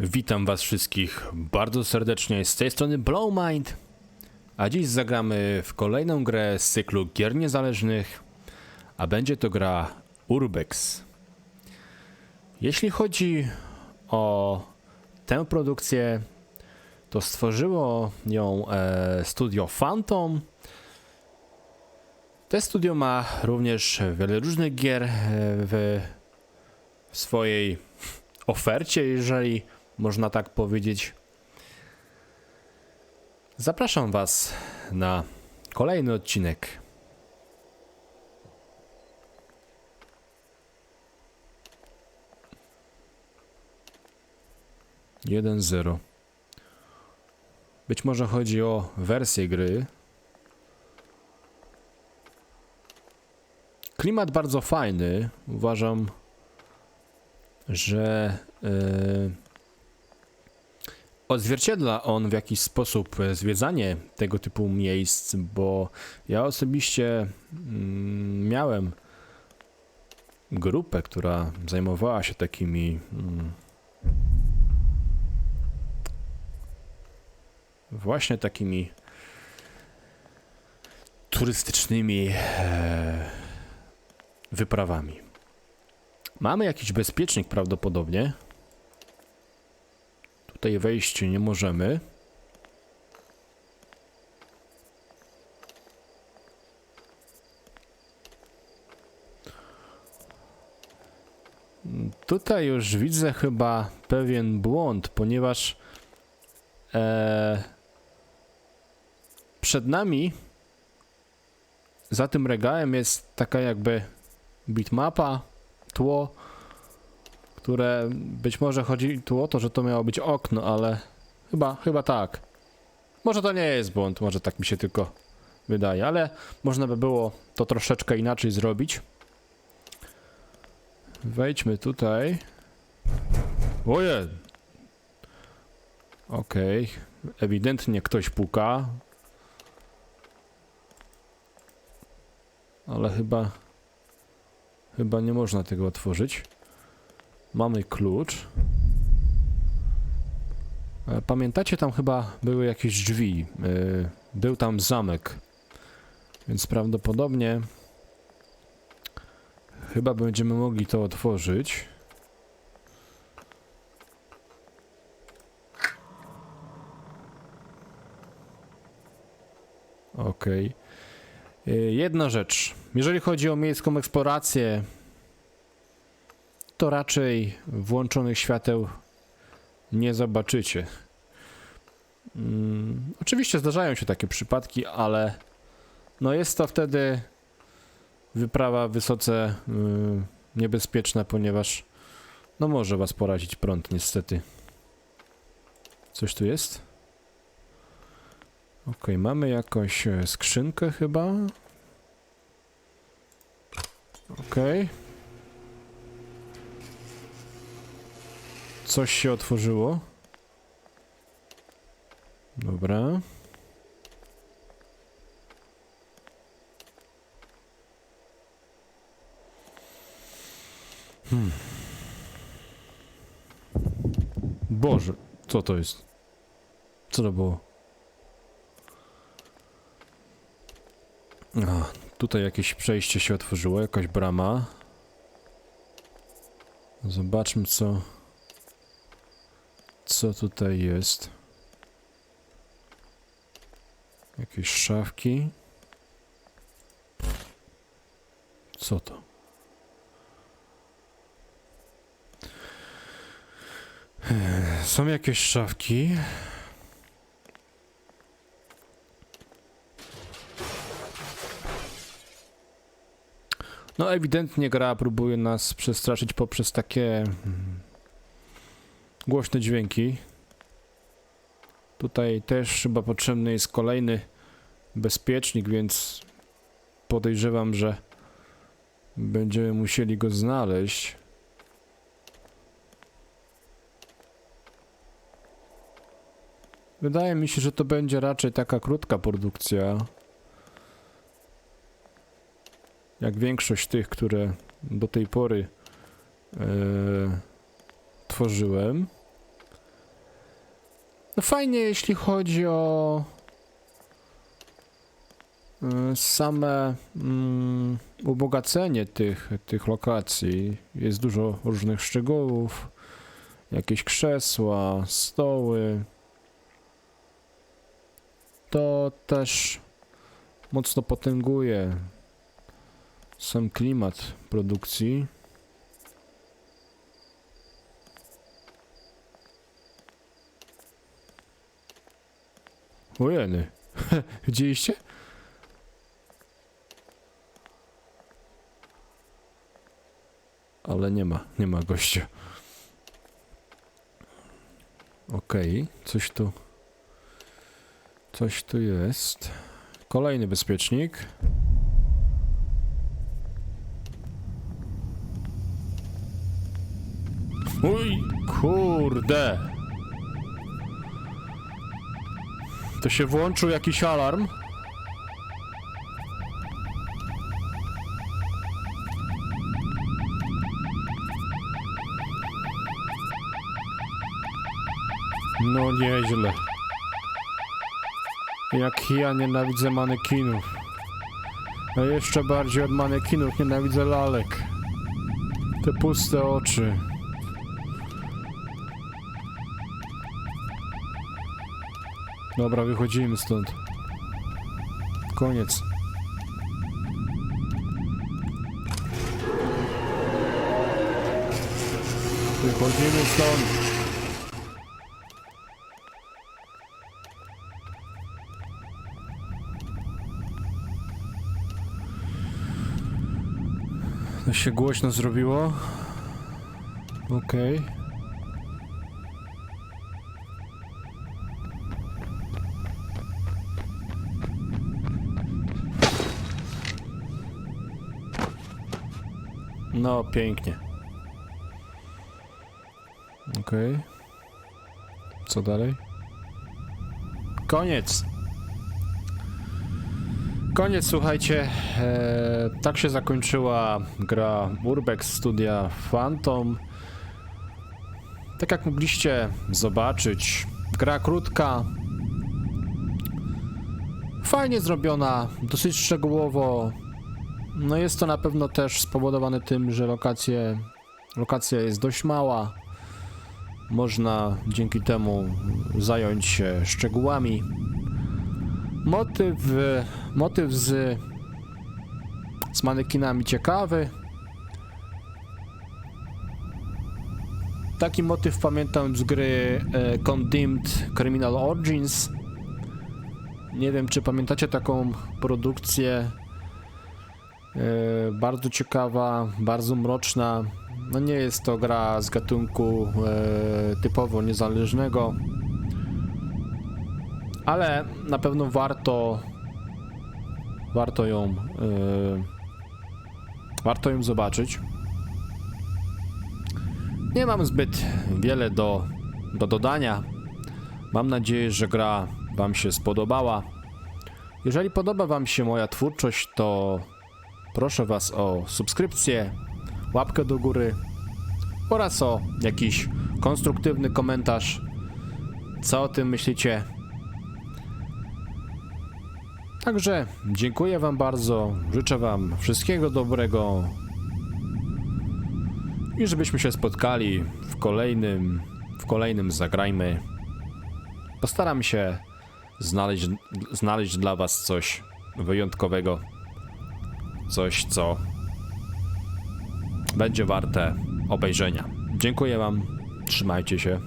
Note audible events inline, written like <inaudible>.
Witam was wszystkich bardzo serdecznie z tej strony Blowmind, a dziś zagramy w kolejną grę z cyklu gier niezależnych, a będzie to gra Urbex. Jeśli chodzi o tę produkcję, to stworzyło ją e, studio Phantom. To studio ma również wiele różnych gier e, w swojej ofercie, jeżeli można tak powiedzieć. Zapraszam Was na kolejny odcinek. Jeden zero. Być może chodzi o wersję gry. Klimat bardzo fajny. Uważam, że yy, odzwierciedla on w jakiś sposób e, zwiedzanie tego typu miejsc, bo ja osobiście mm, miałem grupę, która zajmowała się takimi mm, właśnie takimi turystycznymi e, wyprawami. Mamy jakiś bezpiecznik prawdopodobnie. Tutaj wejść nie możemy. Tutaj już widzę chyba pewien błąd, ponieważ e, przed nami za tym regałem jest taka jakby bitmapa, tło, które być może chodzi tu o to, że to miało być okno, ale chyba, chyba tak. Może to nie jest błąd, może tak mi się tylko wydaje, ale można by było to troszeczkę inaczej zrobić. Wejdźmy tutaj. Oje! Okej, ewidentnie ktoś puka. Ale chyba... Chyba nie można tego otworzyć. Mamy klucz. E, Pamiętacie, tam chyba były jakieś drzwi. E, Był tam zamek. Więc prawdopodobnie chyba będziemy mogli to otworzyć. Okej. E, Jedna rzecz. Jeżeli chodzi o miejską eksplorację, to raczej włączonych świateł nie zobaczycie. Mm, oczywiście zdarzają się takie przypadki, ale no jest to wtedy wyprawa wysoce y, niebezpieczna, ponieważ no może was porazić prąd niestety. Coś tu jest? Ok, mamy jakąś e, skrzynkę chyba. Okej. Coś się otworzyło. Dobra. Hmm. Boże, co to jest? Co to było? A, tutaj jakieś przejście się otworzyło, jakaś brama. Zobaczmy co co tutaj jest? Jakieś szafki. Co to? Są jakieś szafki. No ewidentnie gra próbuje nas przestraszyć poprzez takie mm, głośne dźwięki. Tutaj też chyba potrzebny jest kolejny bezpiecznik, więc podejrzewam, że będziemy musieli go znaleźć. Wydaje mi się, że to będzie raczej taka krótka produkcja. Jak większość tych, które do tej pory e, tworzyłem. No fajnie, jeśli chodzi o y, same mm, ubogacenie tych, tych lokacji. Jest dużo różnych szczegółów, jakieś krzesła, stoły. To też mocno potęguje sam klimat produkcji. Ojeny. <laughs> Widzieliście? Ale nie ma, nie ma gościa. Okej, coś tu. Coś tu jest. Kolejny bezpiecznik. Uj, kurde. To się włączył jakiś alarm. No nieźle. Jak ja nienawidzę manekinów. A jeszcze bardziej od manekinów nienawidzę lalek. Te puste oczy. Dobra, wychodzimy stąd. Koniec. Wychodzimy stąd. To się głośno zrobiło. Okej. No, pięknie. Okej. Co dalej? Koniec. Koniec, słuchajcie. E, tak się zakończyła gra Urbex Studia Phantom. Tak jak mogliście zobaczyć, gra krótka. Fajnie zrobiona, dosyć szczegółowo. No jest to na pewno też spowodowane tym, że lokacje, lokacja jest dość mała. Można dzięki temu zająć się szczegółami. Motyw, motyw z, z manekinami ciekawy. Taki motyw pamiętam z gry e, Condemned Criminal Origins. Nie wiem, czy pamiętacie taką produkcję. E, bardzo ciekawa, bardzo mroczna. No nie jest to gra z gatunku e, typowo niezależnego, ale na pewno warto warto ją e, warto ją zobaczyć. Nie mam zbyt wiele do, do dodania. Mam nadzieję, że gra Wam się spodobała. Jeżeli podoba Wam się moja twórczość, to proszę Was o subskrypcję, łapkę do góry oraz o jakiś konstruktywny komentarz. Co o tym myślicie? Także dziękuję Wam bardzo, życzę Wam wszystkiego dobrego i żebyśmy się spotkali w kolejnym, w kolejnym zagrajmy. Postaram się znaleźć, znaleźć dla Was coś wyjątkowego, coś co będzie warte obejrzenia. Dziękuję Wam, trzymajcie się.